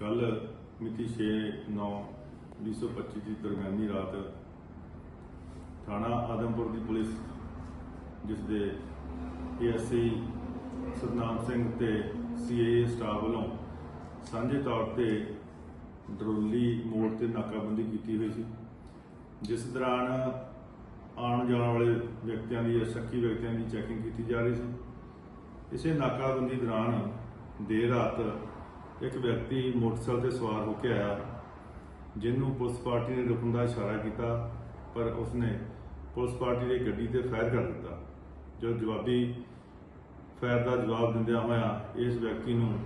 ਕੱਲ ਮਿਤੀ 6/9/2025 ਦੀ ਦਰਮਿਆਨੀ ਰਾਤ ਥਾਣਾ ਆਦਮਪੁਰ ਦੀ ਪੁਲਿਸ, ਜਿਸ ਦੇ ਏਐਸਸੀ ਸਤਨਾਮ ਸਿੰਘ ਤੇ ਸੀਏ ਸਟਾਫ ਵੱਲੋਂ ਸਾਂਝੇ ਤੌਰ ਤੇ ਡਰੋਲੀ ਮੋੜ ਤੇ ਨਾਕਾਬੰਦੀ ਕੀਤੀ ਹੋਈ ਸੀ, ਜਿਸ ਦੌਰਾਨ ਆਉਣ ਜਾਣ ਵਾਲੇ ਵਿਅਕਤੀਆਂ ਦੀ ਜਾਂ ਸ਼ੱਕੀ ਵਿਅਕਤੀਆਂ ਦੀ ਚੈਕਿੰਗ ਕੀਤੀ ਜਾ ਰਹੀ ਸੀ। ਇਸੇ ਨਾਕਾਬੰਦੀ ਦੌਰਾਨ ਦੇਰ ਰਾਤ ਇੱਕ ਵਿਅਕਤੀ ਮੋਟਰਸਾਈਕਲ ਤੇ ਸਵਾਰ ਹੋ ਕੇ ਆਇਆ, ਜਿਹਨੂੰ ਪੁਲਿਸ ਪਾਰਟੀ ਨੇ ਰੁਕਣ ਦਾ ਇਸ਼ਾਰਾ ਕੀਤਾ, ਪਰ ਉਸਨੇ ਪੁਲਿਸ ਪਾਰਟੀ ਦੀ ਗੱਡੀ ਤੇ ਫਾਇਰ ਕਰ ਦਿੱਤਾ। ਜੋ ਜਵਾਬੀ ਫਾਇਰ ਦਾ ਜਵਾਬ ਦਿੰਦਿਆਂ ਹੋਇਆ ਇਸ ਵਿਅਕਤੀ ਨੂੰ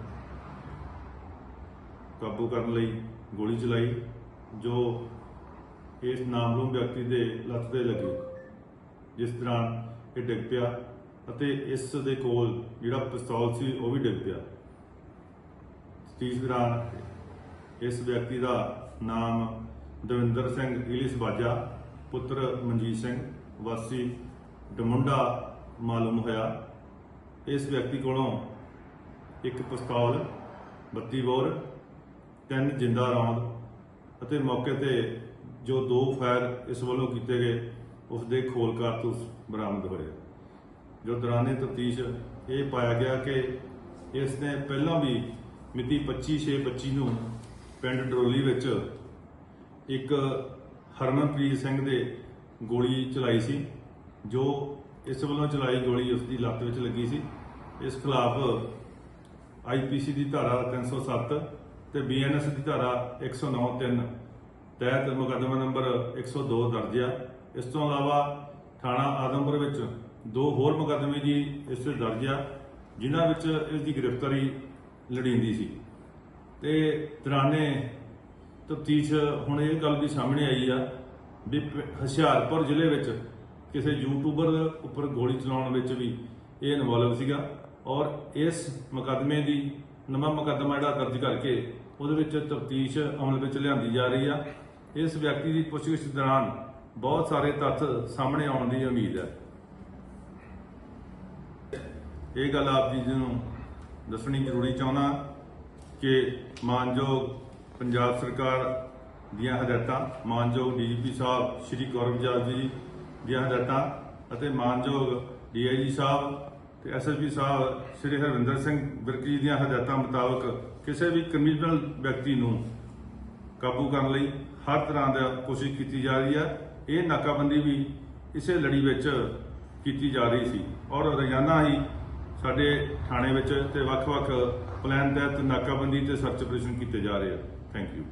ਕਾਬੂ ਕਰਨ ਲਈ ਗੋਲੀ ਚਲਾਈ, ਜੋ ਇਸ ਨਾਮਲੂਮ ਵਿਅਕਤੀ ਦੇ ਲੱਤ ਤੇ ਲੱਗੀ, ਜਿਸ ਦੌਰਾਨ ਇਹ ਡਿੱਗ ਪਿਆ ਅਤੇ ਇਸ ਦੇ ਕੋਲ ਜਿਹੜਾ ਪਿਸਤੌਲ ਸੀ ਉਹ ਵੀ ਡਿੱਗ ਪਿਆ। ਤੀਸ ਦੌਰਾਨ ਇਸ ਵਿਅਕਤੀ ਦਾ ਨਾਮ ਦਵਿੰਦਰ ਸਿੰਘ ਇਲਿਸ ਬਾਜਾ, ਪੁੱਤਰ ਮਨਜੀਤ ਸਿੰਘ, ਵਾਸੀ ਡਮੁੰਡਾ ਮਾਲੂਮ ਹੋਇਆ। ਇਸ ਵਿਅਕਤੀ ਕੋਲੋਂ ਇੱਕ ਪਿਸਤੌਲ 32 ਬੋਰ, ਤਿੰਨ ਜਿੰਦਾ ਰੌਂਦ ਅਤੇ ਮੌਕੇ ਤੇ ਜੋ ਦੋ ਫਾਇਰ ਇਸ ਵੱਲੋਂ ਕੀਤੇ ਗਏ ਉਸ ਦੇ ਖੋਲ ਕਾਰਤੂਸ ਬਰਾਮਦ ਹੋਏ। ਜੋ ਦੌਰਾਨੇ ਤਫਤੀਸ਼ ਇਹ ਪਾਇਆ ਗਿਆ ਕਿ ਇਸ ਨੇ ਪਹਿਲਾਂ ਵੀ ਮਿਤੀ 25/6/25 ਨੂੰ ਪਿੰਡ ਡਰੋਲੀ ਵਿੱਚ ਇੱਕ ਹਰਮਨਪ੍ਰੀਤ ਸਿੰਘ ਦੇ ਗੋਲੀ ਚਲਾਈ ਸੀ, ਜੋ ਇਸ ਵੱਲੋਂ ਚਲਾਈ ਗੋਲੀ ਉਸ ਦੀ ਲੱਤ ਵਿੱਚ ਲੱਗੀ ਸੀ। ਇਸ ਖਿਲਾਫ ਆਈਪੀਸੀ ਦੀ ਧਾਰਾ 307 ਤੇ ਬੀਐਨਐਸ ਦੀ ਧਾਰਾ 109(3) ਤਹਿਤ ਮੁਕੱਦਮਾ ਨੰਬਰ 102 ਦਰਜ ਆ। ਇਸ ਤੋਂ ਇਲਾਵਾ ਥਾਣਾ ਆਦਮਪੁਰ ਵਿੱਚ ਦੋ ਹੋਰ ਮੁਕੱਦਮੇ ਜੀ ਇਸ ਤੇ ਦਰਜ ਆ, ਜਿਨ੍ਹਾਂ ਵਿੱਚ ਇਸ ਦੀ ਗ੍ਰਿਫਤਾਰੀ ਲੜੀਂਦੀ ਸੀ। ਤੇ ਦੌਰਾਨੇ ਤਫਤੀਸ਼ ਹੁਣ ਇਹ ਗੱਲ ਵੀ ਸਾਹਮਣੇ ਆਈ ਆ ਵੀ ਪ- ਹੁਸ਼ਿਆਰਪੁਰ ਜ਼ਿਲ੍ਹੇ ਵਿੱਚ ਕਿਸੇ ਯੂਟਿਊਬਰ ਉੱਪਰ ਗੋਲੀ ਚਲਾਉਣ ਵਿੱਚ ਵੀ ਇਹ ਇਨਵੋਲਵ ਸੀਗਾ ਔਰ ਇਸ ਮੁਕੱਦਮੇ ਦੀ ਨਵਾਂ ਮੁਕੱਦਮਾ ਜਿਹੜਾ ਦਰਜ ਕਰਕੇ ਉਹਦੇ ਵਿੱਚ ਤਫਤੀਸ਼ ਅਮਲ ਵਿੱਚ ਲਿਆਂਦੀ ਜਾ ਰਹੀ ਆ। ਇਸ ਵਿਅਕਤੀ ਦੀ ਪੁੱਛਗਿੱਛ ਦੌਰਾਨ ਬਹੁਤ ਸਾਰੇ ਤੱਥ ਸਾਹਮਣੇ ਆਉਣ ਦੀ ਉਮੀਦ ਹੈ। ਇਹ ਗੱਲ ਆਪ ਜੀ ਨੂੰ ਦੱਸਣੀ ਜ਼ਰੂਰੀ ਚਾਹੁੰਦਾ ਕਿ ਮਾਨਯੋਗ ਪੰਜਾਬ ਸਰਕਾਰ ਦੀਆਂ ਹਦਾਇਤਾਂ, ਮਾਨਯੋਗ ਡੀਜੀਪੀ ਸਾਹਿਬ ਸ਼੍ਰੀ ਗੌਰਵ ਜੀ ਦੀਆਂ ਹਦਾਇਤਾਂ ਅਤੇ ਮਾਨਯੋਗ ਡੀਆਈਜੀ ਸਾਹਿਬ ਤੇ ਐਸਐਸਪੀ ਸਾਹਿਬ ਸ਼੍ਰੀ ਹਰਵਿੰਦਰ ਸਿੰਘ ਵਿਰਕ ਜੀ ਦੀਆਂ ਹਦਾਇਤਾਂ ਮੁਤਾਬਕ ਕਿਸੇ ਵੀ ਕ੍ਰਿਮੀਨਲ ਵਿਅਕਤੀ ਨੂੰ ਕਾਬੂ ਕਰਨ ਲਈ ਹਰ ਤਰ੍ਹਾਂ ਦਾ ਕੋਸ਼ਿਸ਼ ਕੀਤੀ ਜਾ ਰਹੀ ਹੈ। ਇਹ ਨਾਕਾਬੰਦੀ ਵੀ ਇਸੇ ਲੜੀ ਵਿੱਚ ਕੀਤੀ ਜਾ ਰਹੀ ਸੀ ਔਰ ਰੋਜ਼ਾਨਾ ਹੀ ਸਾਡੇ ਥਾਣੇ ਵਿੱਚ ਤੇ ਵੱਖ-ਵੱਖ ਪਲਾਨ ਤਹਿਤ ਨਾਕਾਬੰਦੀ ਤੇ ਸਰਚ ਆਪਰੇਸ਼ਨ ਕੀਤੇ ਜਾ ਰਹੇ ਆ। Thank you